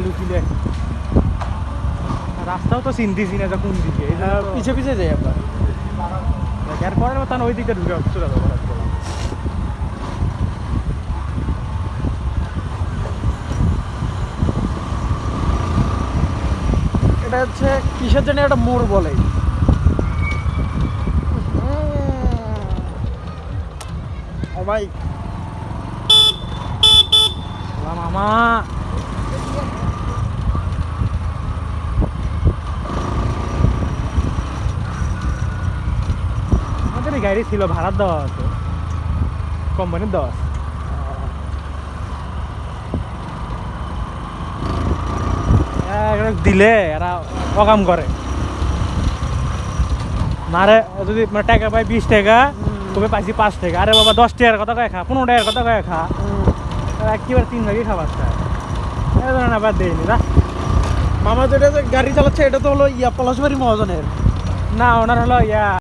আলু কিনে। রাস্তাও তো চিনতেছি না কোন দিকে হ্যাঁ, পিছে পিছে যাই আপনার দেখার পরে তার ওই দিকে ঢুকে চলে যাব। এটা হচ্ছে কিসের জন্য একটা মোড় বলে? ভাই। মামা। আমাদের গাড়ি ছিল ভাড়ার দেওয়া আছে। কোম্পানির দেওয়া আছে দিলে এরা অকাম করে। মারে যদি মানে টাকা পাই বিশ টাকা তুমি পাইছি পাঁচ টাকা। আরে বাবা দশ টাকার কথা কয়ে খা পনেরো টাকার কথা কয়ে খা। একেবারে তিন ভাগই খাবার এই ধরনের আবার দেয়নি না মামা যেটা গাড়ি চালাচ্ছে এটা তো হলো ইয়া পলাশবাড়ি মহাজনের। না ওনার হলো ইয়া